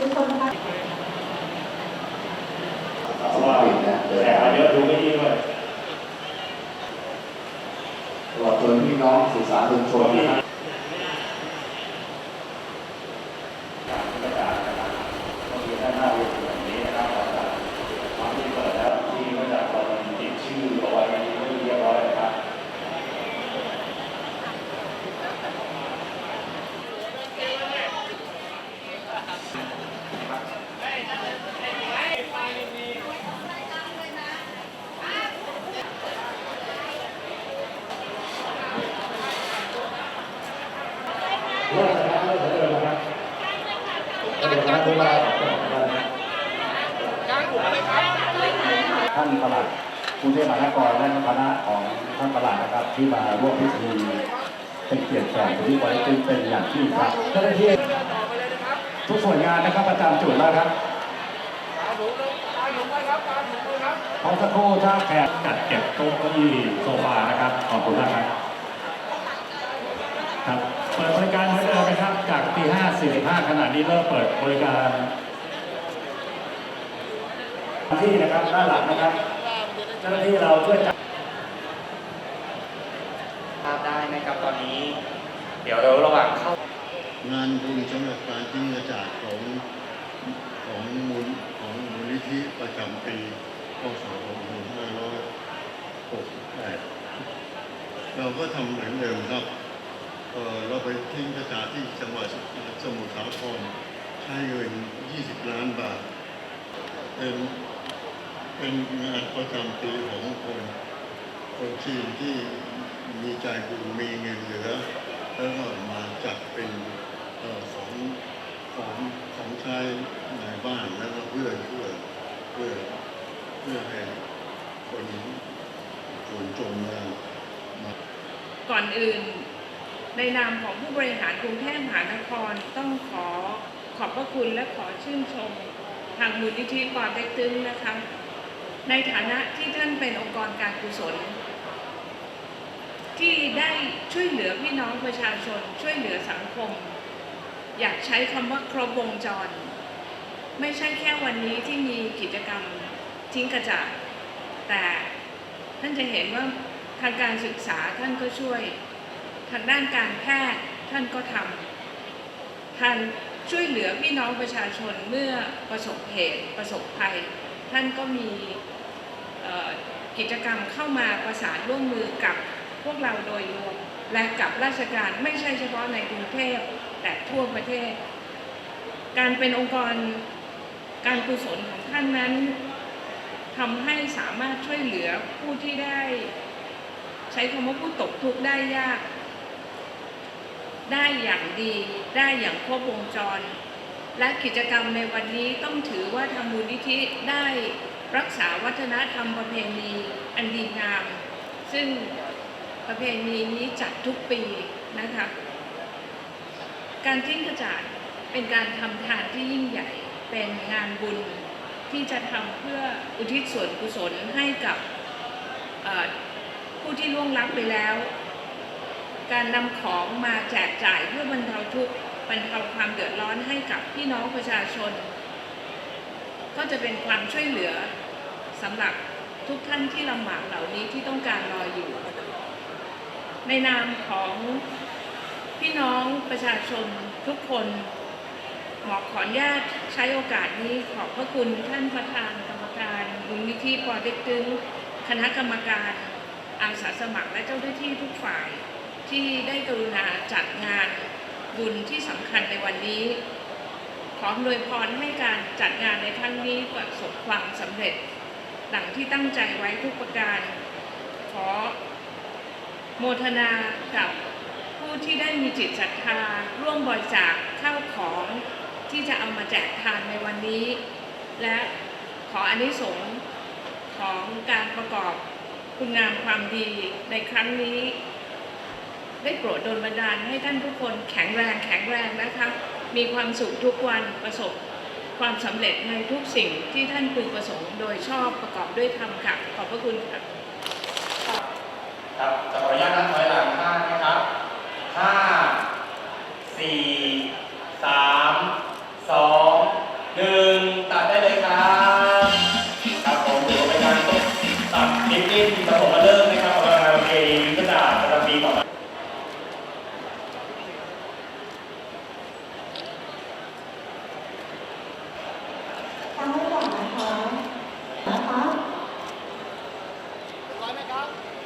คุณคนไทยเพราะว่าแขกมาเยอะดูไม่ดีด้วยตลอดจนพี่น้องสื่อสารมวลชนนะครับ การประกาศนะครับก็คือด้านหน้าเวทีแบบนี้นะครับประกาศความที่เปิดแล้วที่ก็จะตอนติดชื่อเอาไว้ไม่เรียบร้อยนะครับ เริ่มนะครับริ่มเดินนะครับเดินนะครับเวลาท่านประหลัดกรุงเทพมหานครและคณะของท่านประหลัดนะครับ ที่มาร่วมพิธีเป็นเกียรติแขกที่ไว้ซึ่งเป็นอย่างที่ครับเจ้าหน้าที่ทุกส่วนงานนะครับประจำจุดแล้วครับพอสักครู่ถ้าแขกจัดเก็บโต๊ะเก้าอี้โซฟานะครับขอบคุณมากครับ นะครับจากตี5 45ขณะนี้เริ่มเปิดบริการที่นะครับด้านหลังนะครับเจ้าหน้าที่เราช่วยจัดภาพได้นะครับตอนนี้ เดี๋ยวเราระหว่างเข้างานบุญสำหรับการทิ้งกระจาดของของมูลของมูลนิธิประจำปีพศ2568เราก็ทำเหมือนเดิมครับ เราไปทิ้งกระจาที่จังหวัดสมุทรสาครใช้เงิน 20 ล้านบาท เป็นเป็นงานประจำปีของคนคนจีนที่มีใจบุญมีเงินเหลือแล้วก็มาจัดเป็นออของของของใช้ในบ้านแล้วก็เพื่อเพื่อเพื่อเพื่อให้คนคนจนมาก่อนอื่น ในนามของผู้บริหารกรุงเทพมหานครต้องขอขอบพระคุณและขอชื่นชม ทางมูลนิธิปอเต็กตึงนะคะ ในฐานะที่ท่านเป็นองค์กรการกุศล ที่ได้ช่วยเหลือพี่น้องประชาชน ช่วยเหลือสังคม อยากใช้คำว่าครบวงจร ไม่ใช่แค่วันนี้ที่มีกิจกรรมทิ้งกระจาดแต่ท่านจะเห็นว่าทางการศึกษาท่านก็ช่วย ทางด้านการแพทย์ท่านก็ทำท่านช่วยเหลือพี่น้องประชาชนเมื่อประสบเหตุประสบภัย ท่านก็มีกิจกรรมเข้ามาประสานร่วมมือกับพวกเราโดยรวมและกับราชการไม่ใช่เฉพาะในกรุงเทพแต่ทั่วประเทศ การเป็นองค์กรการกุศลของท่านนั้นทำให้สามารถช่วยเหลือผู้ที่ได้ ใช้คำว่าผู้ตกทุกข์ได้ยาก ได้อย่างดีได้อย่างครบวงจร และกิจกรรมในวันนี้ต้องถือว่าทางมูลนิธิได้รักษาวัฒนธรรมประเพณีอันดีงาม ซึ่งประเพณีนี้จัดทุกปีนะคะการทิ้งกระจาดเป็นการทำทานที่ยิ่งใหญ่เป็นงานบุญที่จะทำเพื่ออุทิศส่วนกุศลให้กับผู้ที่ล่วงลับไปแล้ว การนำของมาแจกจ่ายเพื่อบรรเทาทุกข์บรรเทาความเดือดร้อนให้กับพี่น้องประชาชน ก็จะเป็นความช่วยเหลือสำหรับทุกท่านที่ลำบากเหล่านี้ที่ต้องการรออยู่ ในนามของพี่น้องประชาชนทุกคนหมอขออนุญาตใช้โอกาสนี้ขอบพระคุณท่านประธานกรรมการมูลนิธิปอเต็กตึงคณะกรรมการอาสาสมัครและเจ้าหน้าที่ทุกฝ่าย ที่ได้กรุณาจัดงานบุญที่สำคัญในวันนี้ ขออวยพรให้การจัดงานในครั้งนี้ประสบความสำเร็จดังที่ตั้งใจไว้ทุกประการ ขอโมทนากับผู้ที่ได้มีจิตศรัทธาร่วมบริจาคข้าวของที่จะเอามาแจกทานในวันนี้ และขออานิสงส์ของการประกอบคุณงามความดีในครั้งนี้ ให้โปรดดลบันดาลให้ท่านทุกคนแข็งแรงแข็งแรงนะคะ มีความสุขทุกวันประสบความสำเร็จในทุกสิ่งที่ท่านพึงประสงค์โดยชอบประกอบด้วยธรรมค่ะ ขอบพระคุณครับครับจะขออนุญาตนับถอยหลังห้านะครับห้าสี่ Chicago.